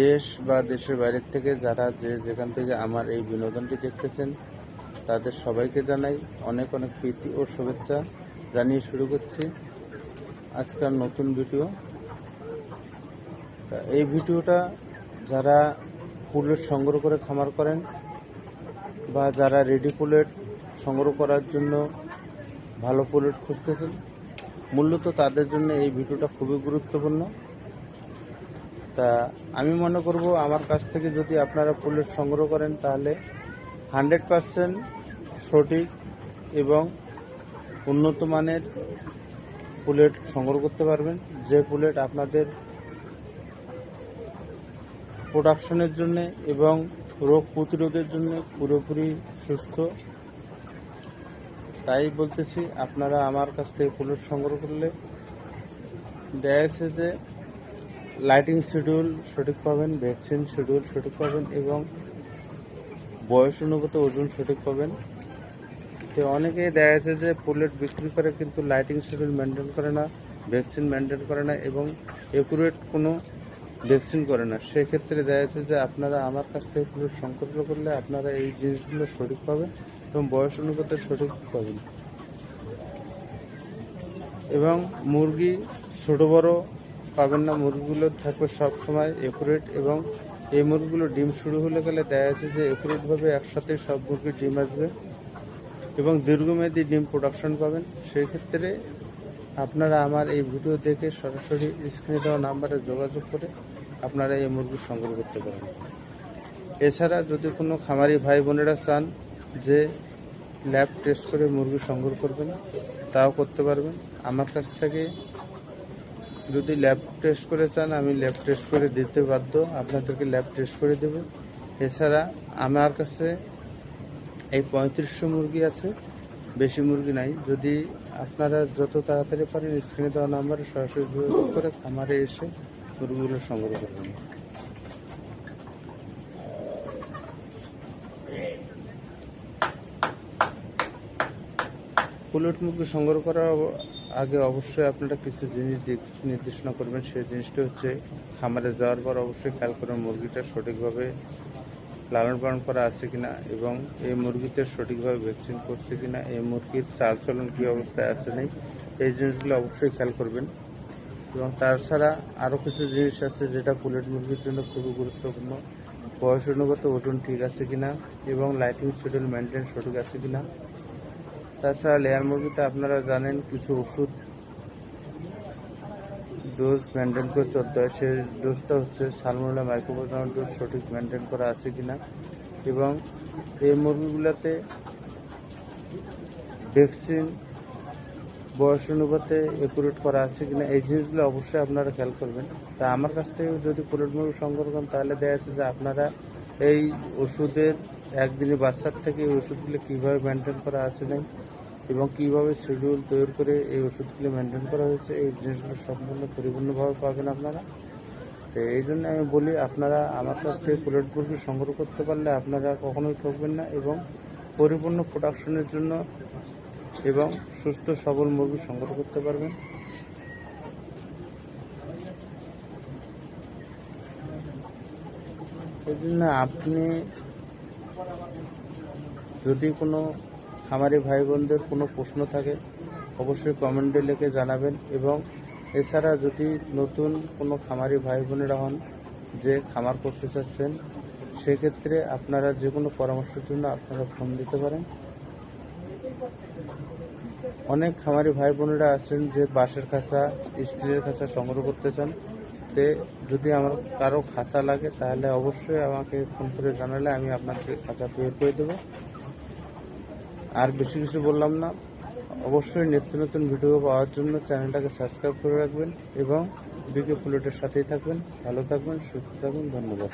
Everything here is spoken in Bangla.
দেশ বা দেশের বাইরের থেকে যারা যে যেখান থেকে আমার এই বিনোদনটি দেখতেছেন, তাদের সবাইকে জানাই অনেক অনেক প্রীতি ও শুভেচ্ছা জানিয়ে শুরু করছি আজকাল নতুন ভিডিও। এই ভিডিওটা যারা পুলেট সংগ্রহ করে খামার করেন বা যারা রেডি পুলেট সংগ্রহ করার জন্য ভালো পুলেট খুঁজতেছেন, মূলত তাদের জন্য এই ভিডিওটা খুবই গুরুত্বপূর্ণ। তা আমি মনে করব আমার কাছ থেকে যদি আপনারা পুলেট সংগ্রহ করেন, তাহলে হান্ড্রেড পারসেন্ট সঠিক এবং উন্নত মানের পুলেট সংগ্রহ করতে পারবেন। যে পুলেট আপনাদের প্রোডাকশনের জন্য এবং রোগ প্রতিরোধের জন্য পুরোপুরি সুস্থ। তাই বলতেছি, আপনারা আমার কাছ থেকে পুলেট সংগ্রহ করলে। দেখা যে লাইটিং শিডিউল সঠিক পাবেন ভ্যাকসিন শিডিউল সঠিক পাবেন এবং বয়স অনুগত ওজন সঠিক পাবেন। তো অনেকেই দেখা যাচ্ছে যে পুলেট বিক্রি করে কিন্তু লাইটিং শিডিউল মেনটেন করে না ভ্যাকসিন মেনটেন করে না এবং একুরেট কোনো ভ্যাকসিন করে না। সেক্ষেত্রে দেখা যাচ্ছে যে আপনারা আমার কাছ থেকে পুলেট সংকল্প করলে আপনারা এই জিনিসগুলো সঠিক পাবেন এবং বয়স অনুগত সঠিক পাবেন। এবং মুরগি ছোটো বড় পাবেন না। মুরগিগুলো থাকবে সব সময় একুরেট এবং এই মুরগিগুলো ডিম শুরু হলে গেলে দেখা যাচ্ছে যে একুরেটভাবে একসাথে সব মুরগির ডিম আসবে এবং দীর্ঘমেয়াদী ডিম প্রোডাকশন পাবেন। সেই ক্ষেত্রে আপনারা আমার এই ভিডিও দেখে সরাসরি স্ক্রিনে দেওয়া নাম্বারে যোগাযোগ করে আপনারা এই মুরগি সংগ্রহ করতে পারেন। এছাড়া যদি কোনো খামারি ভাই বোনেরা চান যে ল্যাব টেস্ট করে মুরগি সংগ্রহ করবেন, তাও করতে পারবেন। আমার কাছ থেকে যদি ল্যাব টেস্ট করে চান, আমি ল্যাব টেস্ট করে দিতে বাধ্য। আপনাদেরকে ল্যাব টেস্ট করে দেব। এছাড়া আমার কাছে এই পঁয়ত্রিশশো মুরগি আছে। বেশি মুরগি নাই। যদি আপনারা যত তাড়াতাড়ি পারেন স্ক্রিনে দেওয়া নাম্বারে সরাসরি যোগাযোগ করে খামারে এসে মুরগিগুলো সংগ্রহ করবেন পুলট মুরগি সংগ্রহ অব- আগে অবশ্যই আপনারা কিছু জিনিস নির্দেশনা করবেন, সেই জিনিসটা হচ্ছে খামারে যাওয়ার পর অবশ্যই খেয়াল করবেন মুরগিটা সঠিকভাবে লালন পালন করা আছে কিনা এবং এই মুরগিতে সঠিকভাবে ভ্যাকসিন করছে কিনা, এই মুরগির চালচলন কী অবস্থায় আছে নেই, এই জিনিসগুলো অবশ্যই খেয়াল করবেন। এবং তাছাড়া আরও কিছু জিনিস আছে যেটা পুলেট মুরগির জন্য খুবই গুরুত্বপূর্ণ। বয়স অনুগত ওজন ঠিক আছে কিনা এবং লাইটিং শিডিউল মেনটেন সঠিক আছে কিনা তাছাড়া লেয়ার মুরগিতে আপনারা জানেন কিছু ওষুধ ডোজ মেনটেন করে চলতে হয় সেই ডোজটা হচ্ছে সালমোলা মাইক্রোবোজাম ডোজ সঠিক মেনটেন করা আছে কিনা এবং এই মুরগিগুলোতে ভ্যাকসিন বয়স অনুপাতে একুরেট করা আছে কিনা এই জিনিসগুলো অবশ্যই আপনারা খেয়াল করবেন। তা আমার কাছ থেকে যদি পুরোট মুরগি সংগ্রহ করেন, তাহলে দেখা যাচ্ছে যে আপনারা এই ওষুধের একদিনে বাচ্চার থেকে এই ওষুধগুলো কীভাবে মেনটেন করা আছে নাই এবং কীভাবে শিডিউল তৈরি করে এই ওষুধগুলো মেনটেন করা হয়েছে, এই জিনিসগুলো সম্পূর্ণ পরিপূর্ণভাবে পাবেন আপনারা। তো এই জন্য আমি বলি, আপনারা আমার কাছ থেকে পুলেট মুরগি সংগ্রহ করতে পারলে আপনারা কখনোই ঠকবেন না এবং পরিপূর্ণ প্রোডাকশনের জন্য এবং সুস্থ, সবল মুরগি সংগ্রহ করতে পারবেন। এই জন্য আপনি যদি কোনো খামারি ভাই বোনদের কোনো প্রশ্ন থাকে, অবশ্যই কমেন্টে লিখে জানাবেন এবং এছাড়া যদি নতুন কোনো খামারি ভাই বোনেরা হন যে খামার করতে চাচ্ছেন, সেক্ষেত্রে আপনারা যে কোনো পরামর্শের জন্য আপনারা ফোন দিতে পারেন। অনেক খামারি ভাই বোনেরা আছেন যে বাঁশের খাঁচা, স্টিলের খাঁচা সংগ্রহ করতে চান। তে যদি আমার কারও খাঁচা লাগে, তাহলে অবশ্যই আমাকে ফোন করে জানালে আমি আপনাকে খাঁচা তৈরি করে দেবো। আর বেশি কিছু বললাম না। অবশ্যই নিত্য নতুন ভিডিও পাওয়ার জন্য চ্যানেলটাকে সাবস্ক্রাইব করে রাখবেন এবং বিকে ফুলেটের সাথেই থাকবেন। ভালো থাকবেন, সুস্থ থাকবেন, ধন্যবাদ।